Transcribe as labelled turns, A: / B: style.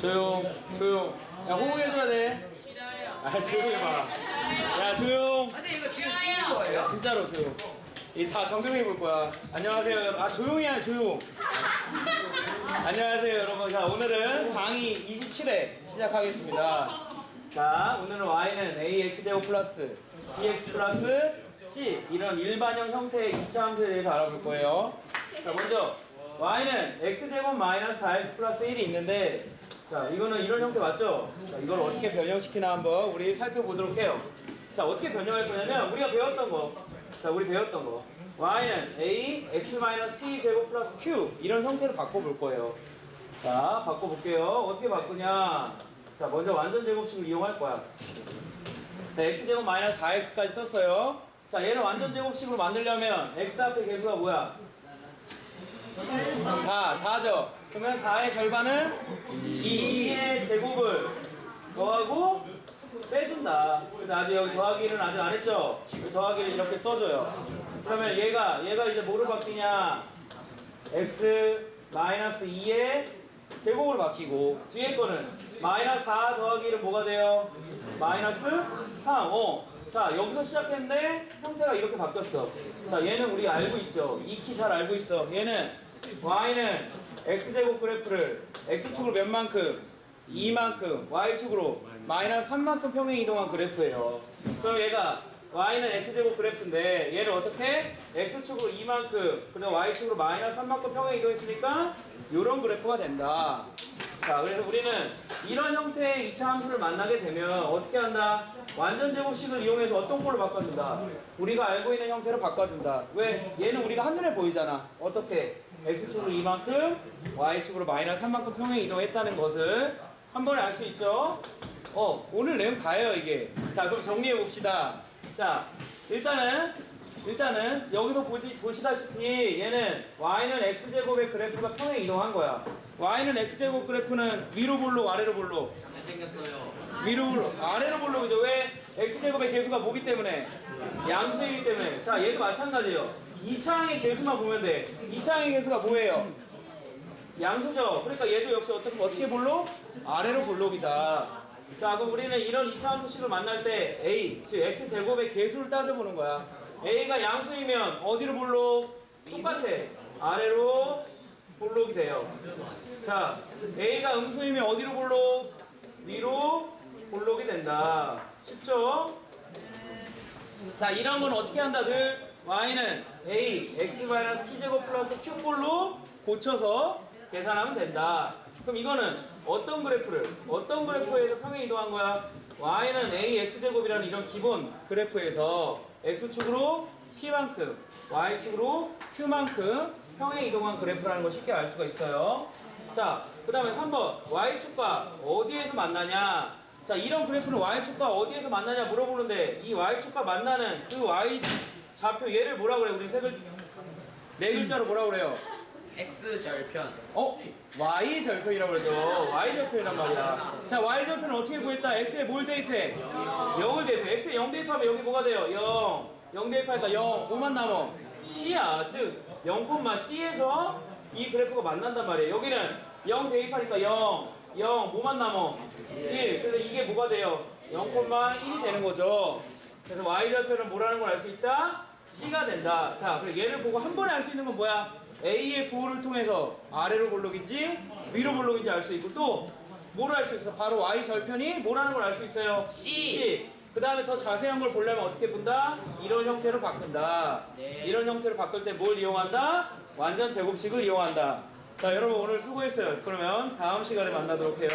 A: 조용, 조용. 야, 호응해줘야 돼. 아, 조용해봐. 야, 조용.
B: 근데 이거 지금 찍는 거예요?
A: 야, 진짜로 조용. 이다 정경이 볼 거야. 안녕하세요. 아, 조용히 해, 조용. 안녕하세요, 여러분. 자, 오늘은 강의 27회 시작하겠습니다. 자, 오늘은 y는 ax제곱 플러스 bx 플러스 c 이런 일반형 형태의 이차 함수에 대해서 알아볼 거예요. 자, 먼저 y는 x제곱 마이너스 4x 플러스 1이 있는데 자, 이거는 이런 형태 맞죠? 자, 이걸 어떻게 변형시키나 한번 우리 살펴보도록 해요. 자, 어떻게 변형할 거냐면 우리가 배웠던 거. 자, 우리 배웠던 거. y는 a x 마이너스 p 제곱 플러스 q 이런 형태로 바꿔볼 거예요. 자, 바꿔볼게요. 어떻게 바꾸냐? 자, 먼저 완전 제곱식을 이용할 거야. 자, x제곱 마이너스 4x까지 썼어요. 자, 얘를 완전 제곱식으로 만들려면 x 앞에 개수가 뭐야? 4, 4죠. 그러면 4의 절반은 2, 2의 제곱을 더하고 빼준다. 근데 아직 여기 더하기는 아직 안 했죠? 이 더하기를 이렇게 써줘요. 그러면 얘가, 얘가 이제 뭐로 바뀌냐? x 마이너스 2의 제곱으로 바뀌고 뒤에 거는 마이너스 4 더하기는 뭐가 돼요? 마이너스 3. 어. 자 여기서 시작했는데 형태가 이렇게 바뀌었어. 자 얘는 우리 알고 있죠. 익히 잘 알고 있어. 얘는 y는 x제곱 그래프를 x축으로 몇 만큼? 2만큼 y축으로 마이너스 3만큼 평행 이동한 그래프예요. 그럼 얘가 y는 x제곱 그래프인데 얘를 어떻게? x축으로 2만큼 그리고 y축으로 마이너스 3만큼 평행 이동했으니까 이런 그래프가 된다. 자 그래서 우리는 이런 형태의 2차 함수를 만나게 되면 어떻게 한다? 완전 제곱식을 이용해서 어떤 걸로 바꿔준다? 우리가 알고 있는 형태로 바꿔준다. 왜? 얘는 우리가 한눈에 보이잖아. 어떻게? x축으로 2만큼 y축으로 마이너스 3만큼 평행 이동했다는 것을 한 번에 알 수 있죠? 어, 오늘 내용 다예요, 이게. 자, 그럼 정리해 봅시다. 자, 일단은, 일단은, 여기서 보시, 보시다시피 얘는 y는 x제곱의 그래프가 평행 이동한 거야. y는 x제곱 그래프는 위로 볼록, 아래로 볼록.
B: 생겼어요.
A: 위로 볼록, 아래로 볼록이죠. 왜? x제곱의 개수가 뭐기 때문에? 양수이기 때문에. 자, 얘도 마찬가지예요. 2차항의 개수만 보면 돼. 2차항의 개수가 뭐예요? 양수죠. 그러니까 얘도 역시 어떻게, 어떻게 볼록? 아래로 볼록이다. 자, 그럼 우리는 이런 2차 함수식을 만날 때 a, 즉 x제곱의 개수를 따져보는 거야. A가 양수이면 어디로 볼록? 똑같아. 아래로 볼록이 돼요. 자, a가 음수이면 어디로 볼록? 위로 볼록이 된다. 쉽죠? 자, 이런 건 어떻게 한다? 늘 y는 a, x p제곱 플러스 q볼로 고쳐서 계산하면 된다. 그럼 이거는 어떤 그래프를, 어떤 그래프에서 평행 이동한 거야? Y는 a, x제곱이라는 이런 기본 그래프에서 x축으로 p만큼, y축으로 q만큼 평행 이동한 그래프라는 걸 쉽게 알 수가 있어요. 자, 그 다음에 3번. y축과 어디에서 만나냐? 자, 이런 그래프는 y축과 어디에서 만나냐 물어보는데 이 y축과 만나는 그 y 좌표 얘를 뭐라 그래? 우리 세 글, 네 글자로 뭐라 그래요?
B: X 절편.
A: 어? y 절편이라고 그러죠. y 절편이란 말이야. 자, y 절편은 어떻게 구했다? x에 뭘 대입해? 0을 대입해. x에 0 대입하면 여기 뭐가 돼요? 0. 0 대입하니까 0. 뭐만 남아? c야. 즉, 0, c에서 이 그래프가 만난단 말이에요. 여기는 0 대입하니까 0. 0. 뭐만 남아? 1. 그래서 이게 뭐가 돼요? 0,1이 되는 거죠. 그래서 y 절편은 뭐라는 걸 알 수 있다? c가 된다. 자, 그리고 얘를 보고 한 번에 알 수 있는 건 뭐야? A의 부호를 통해서 아래로 볼록인지 위로 볼록인지 알 수 있고 또 뭐를 알 수 있어? 바로 y 절편이 뭐라는 걸 알 수 있어요?
B: C.
A: 그 다음에 더 자세한 걸 보려면 어떻게 본다? 이런 형태로 바꾼다.
B: 네.
A: 이런 형태로 바꿀 때 뭘 이용한다? 완전 제곱식을 이용한다. 자, 여러분 오늘 수고했어요. 그러면 다음 시간에 만나도록 해요.